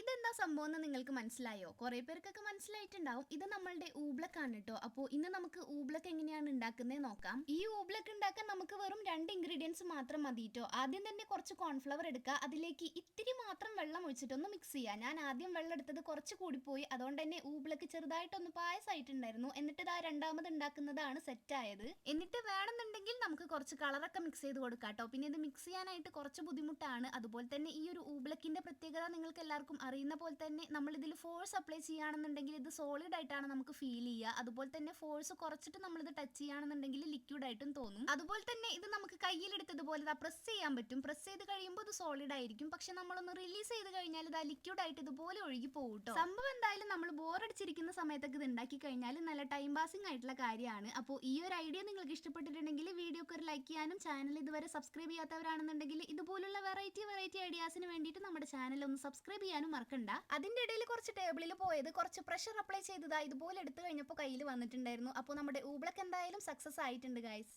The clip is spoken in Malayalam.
ഇതെന്താ സംഭവം എന്ന് നിങ്ങൾക്ക് മനസ്സിലായോ? കുറെ പേർക്കൊക്കെ മനസ്സിലായിട്ടുണ്ടാവും. ഇത് നമ്മളുടെ ഊബ്ലക്കാണ് കേട്ടോ അപ്പോൾ ഇന്ന് നമുക്ക് ഊബ്ലക്ക് എങ്ങനെയാണ് ഉണ്ടാക്കുന്നത് നോക്കാം. ഈ ഊബ്ലക്ക് ഉണ്ടാക്കാൻ നമുക്ക് വെറും രണ്ട് ഇൻഗ്രീഡിയൻസ് മാത്രം മതി കേട്ടോ ആദ്യം തന്നെ കുറച്ച് കോൺഫ്ലവർ എടുക്കുക. അതിലേക്ക് ഇത്തിരി മാത്രം വെള്ളം ഒഴിച്ചിട്ടൊന്ന് മിക്സ് ചെയ്യുക. ഞാൻ ആദ്യം വെള്ളം എടുത്തത് കുറച്ച് കൂടിപ്പോയി. അതുകൊണ്ട് തന്നെ ഊബ്ലക്ക് ചെറുതായിട്ടൊന്ന് പായസമായിട്ടുണ്ടായിരുന്നു എന്നിട്ട് ഇതാ രണ്ടാമത് ഉണ്ടാക്കുന്നതാണ് സെറ്റ് ആയത്. എന്നിട്ട് വേണമെന്നുണ്ടെങ്കിൽ നമുക്ക് കുറച്ച് കളറൊക്കെ മിക്സ് ചെയ്ത് കൊടുക്കാം കേട്ടോ പിന്നെ ഇത് മിക്സ് ചെയ്യാനായിട്ട് കുറച്ച് ബുദ്ധിമുട്ടാണ്. അതുപോലെ തന്നെ ഈ ഒരു ഊബ്ലക്കിന്റെ പ്രത്യേകത നിങ്ങൾക്ക് എല്ലാവർക്കും അറിയുന്ന പോലെ തന്നെ നമ്മൾ ഇതിൽ ഫോഴ്സ് അപ്ലൈ ചെയ്യുകയാണെന്നുണ്ടെങ്കിൽ ഇത് സോളിഡ് ആയിട്ടാണ് നമുക്ക് ഫീൽ ചെയ്യുക. അതുപോലെ തന്നെ ഫോഴ്സ് കുറച്ചിട്ട് നമ്മൾ ഇത് ടച്ച് ചെയ്യുകയാണെന്നുണ്ടെങ്കിൽ ലിക്വിഡ് ആയിട്ടും തോന്നും. അതുപോലെ തന്നെ ഇത് നമുക്ക് കയ്യിലെടുത്തതുപോലെ പ്രസ് ചെയ്യാൻ പറ്റും. പ്രസ് ചെയ്ത് കഴിയുമ്പോൾ ഇത് സോളിഡ് ആയിരിക്കും. പക്ഷെ നമ്മളൊന്ന് റിലീസ് ചെയ്ത് കഴിഞ്ഞാൽ ഇത് ലിക്വിഡ് ആയിട്ട് ഇതുപോലെ ഒഴുകി പോകും ട്ടോ. സംഭവം എന്തായാലും നമ്മൾ ബോറടിച്ചിരിക്കുന്ന സമയത്തൊക്കെ ഇത് ഉണ്ടാക്കി കഴിഞ്ഞാൽ നല്ല ടൈം പാസിംഗ് ആയിട്ടുള്ള കാര്യമാണ്. അപ്പോൾ ഈ ഒരു ഐഡിയ നിങ്ങൾക്ക് ഇഷ്ടപ്പെട്ടിട്ടുണ്ടെങ്കിൽ വീഡിയോക്ക് ഒരു ലൈക്ക് ചെയ്യാനും ചാനൽ ഇതുവരെ സബ്സ്ക്രൈബ് ചെയ്യാത്തവരാണെന്നുണ്ടെങ്കിൽ ഇതുപോലുള്ള വെറൈറ്റി വെറൈറ്റി ഐഡിയാസിന് വേണ്ടിയിട്ട് നമ്മുടെ ചാനൽ ഒന്ന് സബ്സ്ക്രൈബ് ചെയ്യാനും മറക്കണ്ട. അതിന്റെ ഇടയിൽ കുറച്ച് ടേബിളിൽ പോയത് കുറച്ച് പ്രഷർ അപ്ലൈ ചെയ്തതാ ഇതുപോലെ എടുത്തു കഴിഞ്ഞപ്പോൾ കയ്യിൽ വന്നിട്ടുണ്ടായിരുന്നു. അപ്പോൾ നമ്മുടെ ഊബ്ലക്ക് എന്തായാലും സക്സസ് ആയിട്ടുണ്ട് ഗൈസ്